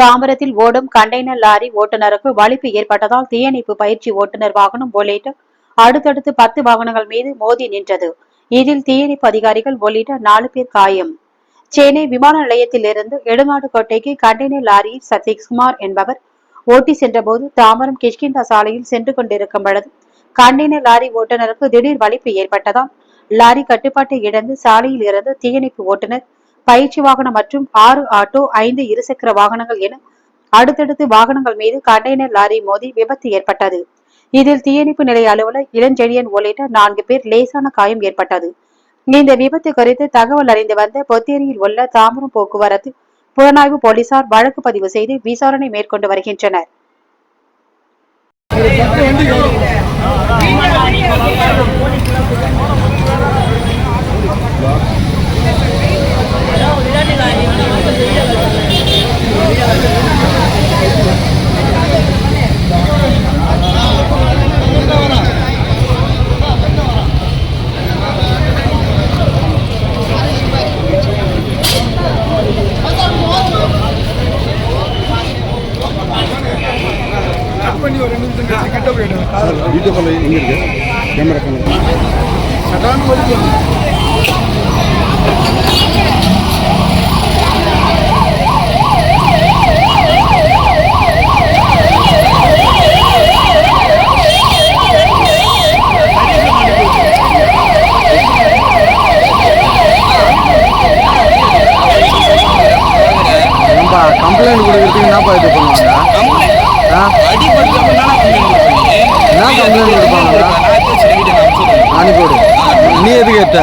தாம்பரத்தில் ஓடும் container lorry ஓட்டுநருக்கு வலிப்பு ஏற்பட்டதால் தீயணைப்பு பயிற்சி ஓட்டுநர் வாகனம் உள்ளிட்ட அடுத்தடுத்து பத்து வாகனங்கள் மீது மோதி நின்றது. இதில் தீயணைப்பு அதிகாரிகள் உள்ளிட்ட நாலு பேர் காயம். சென்னை விமான நிலையத்திலிருந்து எடுநாடுகோட்டைக்கு கண்டெய்னர் லாரி சதீஷ்குமார் என்பவர் ஓட்டி சென்றபோது தாம்பரம் கிஷ்கிந்தா சாலையில் சென்று கொண்டிருக்கும் பொழுது கண்டெய்னர் லாரி ஓட்டுநருக்கு திடீர் வலிப்பு ஏற்பட்டதால் லாரி கட்டுப்பாட்டை இழந்து சாலையில் இருந்து தீயணைப்பு ஓட்டுநர் பயிற்சி வாகனம் மற்றும் ஆறு ஆட்டோ ஐந்து இருசக்கர வாகனங்கள் என அடுத்தடுத்து வாகனங்கள் மீது கண்டெய்னர் லாரி மோதி விபத்து ஏற்பட்டது. இதில் தீயணைப்பு நிலைய அலுவலர் இளஞ்செழியன் உள்ளிட்ட நான்கு பேர் லேசான காயம் ஏற்பட்டது. இந்த விபத்து குறித்து தகவல் அறிந்து வந்த பொத்தேரியில் உள்ள தாம்பரம் போக்குவரத்து புலனாய்வு போலீசார் வழக்கு பதிவு செய்து விசாரணை மேற்கொண்டு வருகின்றனர். வீடியோ கால் எங்கே இருக்கு கேமரா கேமரா கம்ப்ளைண்ட் கொடுக்குறதுக்கு என்னப்பா இது பண்ணுவாங்க? என்ன கம்ப்ளைண்ட் கொடுப்பாங்க அனுப்பி விடு நீ எதுக்கு எடுத்த